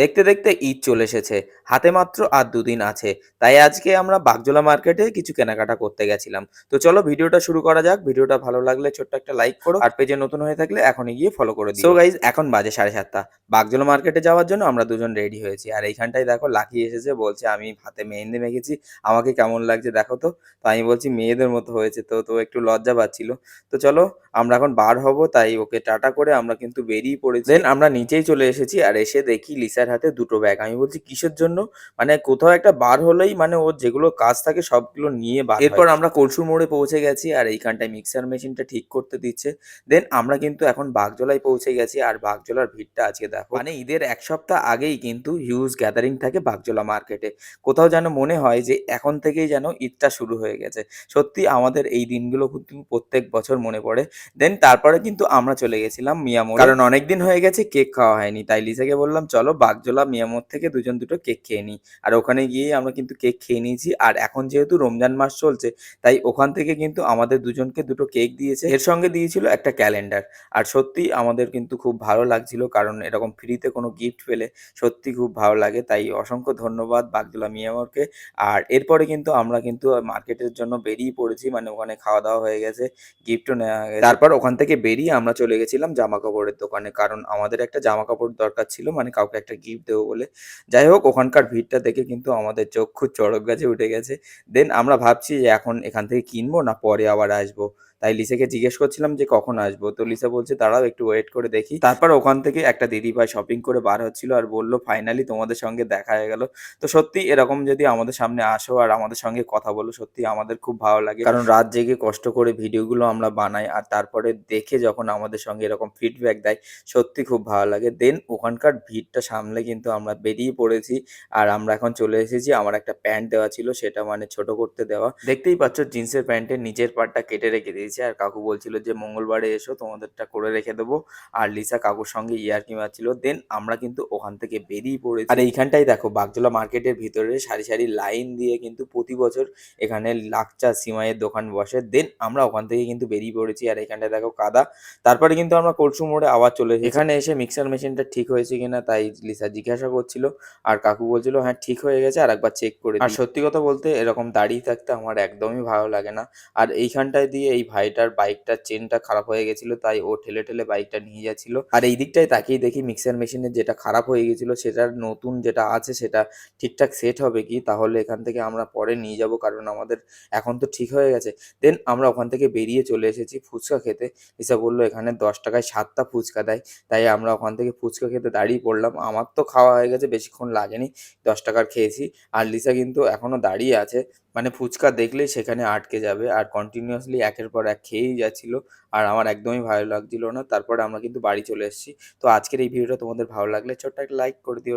দেখতে দেখতে ঈদ চলে এসেছে। হাতে মাত্র আর দুদিন আছে। তাই আজকে আমরা বাগজোলা মার্কেটে কিছু কেনাকাটা করতে গেছিলাম। তো চলো ভিডিওটা শুরু করা যাক। ভিডিওটা ভালো লাগলে ছোট্ট একটা লাইক করো। আর পেজে নতুন হয়ে থাকলে এখনই গিয়ে ফলো করে দিও। গাইজ এখন বাজে সাড়ে সাতটা। বাগজোলা মার্কেটে যাওয়ার জন্য আমরা দুজন রেডি হয়েছি। আর এইখানটায় দেখো লাকি এসেছে, বলছে আমি হাতে মেহেন্দি মেখেছি। আমাকে কেমন লাগছে দেখো তো। তো আমি বলছি মেয়েদের মতো হয়েছে তো তো একটু লজ্জা পাচ্ছিল। তো চলো আমরা এখন বার হব, তাই ওকে টাটা করে আমরা কিন্তু বেরিয়ে পড়েছি। দেন আমরা নিচেই চলে এসেছি আর এসে দেখি লিসার হাতে দুটো ব্যাগ আমি বলছি কিসের জন্য? মানে কোথাও একটা বার হলেই মানে ওর যেগুলো কাজ থাকে সবগুলো নিয়ে বার এরপর আমরা কলসু মোড়ে পৌঁছে গেছি আর এইখানটায় মিক্সার মেশিনটা ঠিক করতে দিচ্ছে। দেন আমরা কিন্তু এখন বাগজলায় পৌঁছে গেছি আর বাগজলার ভিড়টা আজকে দেখো। মানে ঈদের এক সপ্তাহ আগেই কিন্তু হিউজ গ্যাদারিং থাকে বাগজলা মার্কেটে কোথাও যেন মনে হয় যে এখন থেকেই যেন ঈদটা শুরু হয়ে গেছে। সত্যি আমাদের এই দিনগুলো কিন্তু প্রত্যেক বছর মনে পড়ে। দেন তারপরে কিন্তু আমরা চলে গেছিলাম মিয়ামোর কারণ অনেক দিন হয়ে গেছে কেক খাওয়া হয়নি। তাই লিসাকে বললাম চলো বাগজোলা মিয়ামোর থেকে দুজন দুটো কেক খেয়ে নিই। আর ওখানে গিয়ে আমরা কিন্তু কেক খেয়ে নিয়েছি। আর এখন যেহেতু রমজান মাস চলছে, তাই ওখান থেকে কিন্তু আমাদের দুজনকে দুটো কেক দিয়েছে। এর সঙ্গে দিয়েছিল একটা ক্যালেন্ডার। আর সত্যি আমাদের কিন্তু খুব ভালো লাগছিল, কারণ এরকম ফ্রিতে কোনো গিফট পেলে সত্যি খুব ভালো লাগে। তাই অসংখ্য ধন্যবাদ বাগজোলা মিয়ামোরকে আর এরপরে কিন্তু আমরা কিন্তু মার্কেটের জন্য বেরিয়ে পড়েছি মানে ওখানে খাওয়া দাওয়া হয়ে গেছে, গিফটও নেওয়া গেছে। তারপর ওখান থেকে বেরিয়ে আমরা চলে গেছিলাম জামা কাপড়ের দোকানে, কারণ আমাদের একটা জামা কাপড় দরকার ছিল মানে কাউকে একটা গিফট দেবো বলে। যাই হোক ওখানকার ভিড়টা দেখে কিন্তু আমাদের চক্ষু চড়ক গাছে উঠে গেছে। দেন আমরা ভাবছি যে এখন এখান থেকে কিনবো না পরে আবার আসব? তাই লিসাকে জিজ্ঞেস করছিলাম যে কখন আসব? তো লিসা বলছে, দাঁড়াও, একটু ওয়েট করে দেখি। তারপর ওখান থেকে একটা দিদি ভাই শপিং করে বার হচ্ছিল আর বলল ফাইনালি তোমাদের সঙ্গে দেখা হয়ে গেল। তো সত্যি এরকম যদি আমাদের সামনে আসো আর আমাদের সঙ্গে কথা বলো, সত্যি আমাদের খুব ভালো লাগে। কারণ রাত জেগে কষ্ট করে ভিডিওগুলো আমরা বানাই আর তারপরে দেখে যখন আমাদের সঙ্গে এরকম ফিডব্যাক দেয়, সত্যি খুব ভালো লাগে। দেন ওখানকার ভিড়টা সামলে কিন্তু আমরা বেরিয়ে পড়েছি। আর আমরা এখন চলে এসেছি আমার একটা প্যান্ট দেওয়া ছিল সেটা মানে ছোট করতে দেওয়া। দেখতেই পাচ্ছ জিন্সের প্যান্টের নিচের পার্টটা কেটে রেখে দিয়েছি। আর কাকু বলছিল যে মঙ্গলবারে এসো তোমাদেরটা করে রেখে দেবো। আর লিসা কাকুর সঙ্গে ইয়ার্কি মারছিল। দেন আমরা কিন্তু ওখান থেকে বেরিয়ে পড়েছি। আর এইখানটাই দেখো বাগজোলা মার্কেটের ভিতরে সারি সারি লাইন দিয়ে কিন্তু প্রতি বছর এখানে লাকচা সিমাইয়ের দোকান বসে। দেন আমরা ওখান থেকে কিন্তু বেরিয়ে পড়েছি। আর এখানটায় দেখো কাদা। তারপরে কিন্তু আমরা কলসু মোড়ে আবার চলে এসেছি। এখানে এসে মিক্সার মেশিনটা ঠিক হয়েছে কিনা তাই লিসা জিজ্ঞাসা করছিল আর কাকু বলছিল হ্যাঁ ঠিক হয়ে গেছে আর একবার চেক করে আর সত্যি কথা বলতে এরকম দাঁড়িয়ে থাকতে আমার একদমই ভালো লাগে না। আর এইখানটায় দিয়ে এই ভাইটার বাইকটার চেনটা খারাপ হয়ে গেছিল তাই ও ঠেলে ঠেলে বাইকটা নিয়ে যাচ্ছিল। আর এই দিকটায় তাকিয়ে দেখি মিক্সার মেশিনের যেটা খারাপ হয়ে গেছিল সেটার নতুন যেটা আছে সেটা ঠিকঠাক সেট হবে কি? তাহলে এখান থেকে আমরা পরে নিয়ে যাব কারণ আমাদের এখন তো ঠিক হয়ে গেছে। দেন আমরা ওখান থেকে বেরিয়ে চলে এসেছি ফুচকা খেতে। লিসা বলল এখানে দশ টাকায় সাতটা ফুচকা দেয়। তাই আমরা ওখান থেকে ফুচকা খেতে দাঁড়িয়ে পড়লাম। আমার তো খাওয়া হয়ে গেছে, বেশিক্ষণ লাগেনি, দশ টাকার খেয়েছি। আর লিসা কিন্তু এখনও দাঁড়িয়ে আছে মানে ফুচকা দেখলেই সেখানে আটকে যাবে। আর কন্টিনিউয়াসলি একের পর এক খেয়েই যাচ্ছিল, আর আমার একদমই ভালো লাগছিল না। তারপরে আমরা কিন্তু বাড়ি চলে এসেছি। তো আজকের এই ভিডিওটা তোমাদের ভালো লাগলে ছোট্ট একটা লাইক করে দিও।